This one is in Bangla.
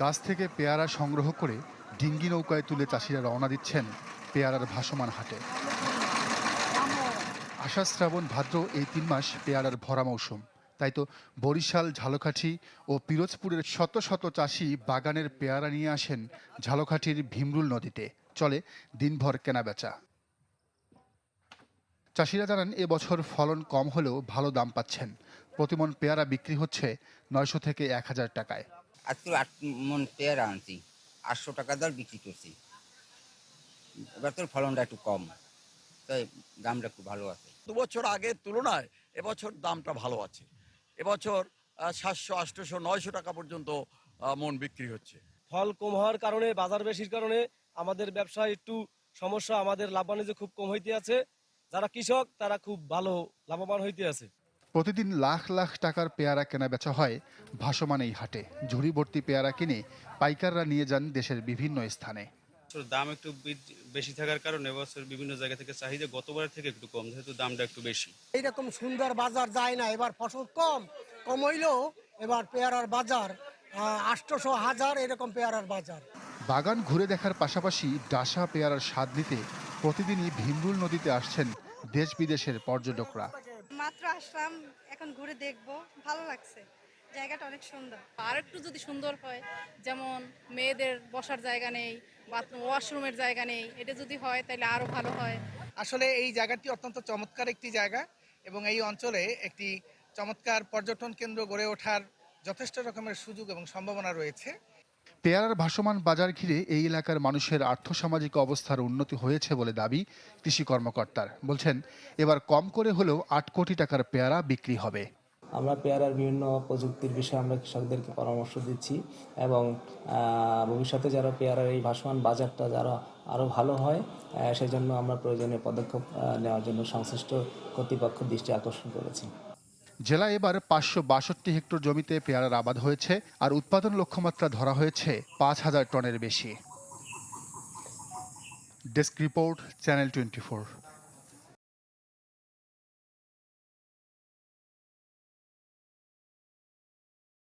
গাছ থেকে পেয়ারা সংগ্রহ করে ডিঙ্গি নৌকায় তুলে চাষিরা রওনা দিচ্ছেন পেয়ারার ভাসমান হাটে। আষাঢ় শ্রাবণ ভাদ্র এই তিন মাস পেয়ারার ভরা মৌসুম। তাই তো বরিশাল, ঝালকাঠি ও পিরোজপুরের শত শত চাষি বাগানের পেয়ারা নিয়ে আসেন ঝালকাঠির ভীমরুল নদীতে। চলে দিনভর কেনাবেচা। চাষিরা জানান এবছর ফলন কম হলেও ভালো দাম পাচ্ছেন। প্রতিমন পেয়ারা বিক্রি হচ্ছে নয়শো থেকে এক হাজার টাকায়। আজকে আট মন পেয়ারা আনছি আটশো টাকা দর বিক্রি করছি। এবার তোর ফলনটা একটু কম। তাই দামটা খুব ভালো আছে। দু বছর আগের তুলনায় এবছর দামটা ভালো আছে। এবছর সাতশো আটশোশো নয়শো টাকা পর্যন্ত মন বিক্রি হচ্ছে। ফল কম হওয়ার কারণে বাজার বেশির কারণে আমাদের ব্যবসায় একটু সমস্যা আমাদের লাভ বাণিজ্য খুব কম হইতে আছে যারা কৃষক তারা খুব ভালো লাভবান হইতে আছে। প্রতিদিন লাখ লাখ টাকার পেয়ারা কেনা বেচা হয় ভাসমান এই হাটে। ঝুড়ি ভর্তি পেয়ারা কিনে পাইকাররা নিয়ে যান দেশের বিভিন্ন স্থানে। দাম একটু বেশি থাকার কারণে এবছর বিভিন্ন জায়গা থেকে চাহিদা গতবারের থেকে একটু কম যেহেতু দামটা একটু বেশি। এইরকম সুন্দর বাজার যায় না এবার ফসল কম কম হইলেও এবার পেয়ারার বাজার আটশোশো হাজার এরকম পেয়ারার বাজার। বাগান ঘুরে দেখার পাশাপাশি ডাসা পেয়ারার স্বাদ নিতে প্রতিদিনই ভীমরুল নদীতে আসছেন দেশ বিদেশের পর্যটকরা। মাত্র আসলাম এখন ঘুরে দেখব। ভালো লাগছে। জায়গাটা অনেক সুন্দর। আর একটু যদি সুন্দর হয় যেমন মেয়েদের বসার জায়গা নেই বাথরুম ওয়াশরুমের জায়গা নেই এটা যদি হয় তাহলে আরও ভালো হয়। আসলে এই জায়গাটি অত্যন্ত চমৎকার একটি জায়গা এবং এই অঞ্চলে একটি চমৎকার পর্যটন কেন্দ্র গড়ে ওঠার যথেষ্ট রকমের সুযোগ এবং সম্ভাবনা রয়েছে। পেয়ারার ভাসমান বাজার ঘিরে এই এলাকার মানুষের আর্থসামাজিক অবস্থার উন্নতি হয়েছে বলে দাবি কৃষি কর্মকর্তার। বলছেন, এবার কম করে হলেও আট কোটি টাকার পেয়ারা বিক্রি হবে। আমরা পেয়ারার বিভিন্ন প্রযুক্তির বিষয়ে আমরা কৃষকদেরকে পরামর্শ দিচ্ছি এবং ভবিষ্যতে যারা পেয়ারার এই ভাসমান বাজারটা যারা আরও ভালো হয় সেজন্য আমরা প্রয়োজনীয় পদক্ষেপ নেওয়ার জন্য সংশ্লিষ্ট কর্তৃপক্ষ দৃষ্টি আকর্ষণ করেছি। জেলায় এবার পাঁচশো বাষট্টি হেক্টর জমিতে পেয়ারার আবাদ হয়েছে আর উৎপাদন লক্ষ্যমাত্রা ধরা হয়েছে পাঁচ হাজার টনের বেশি। Desk report, channel twenty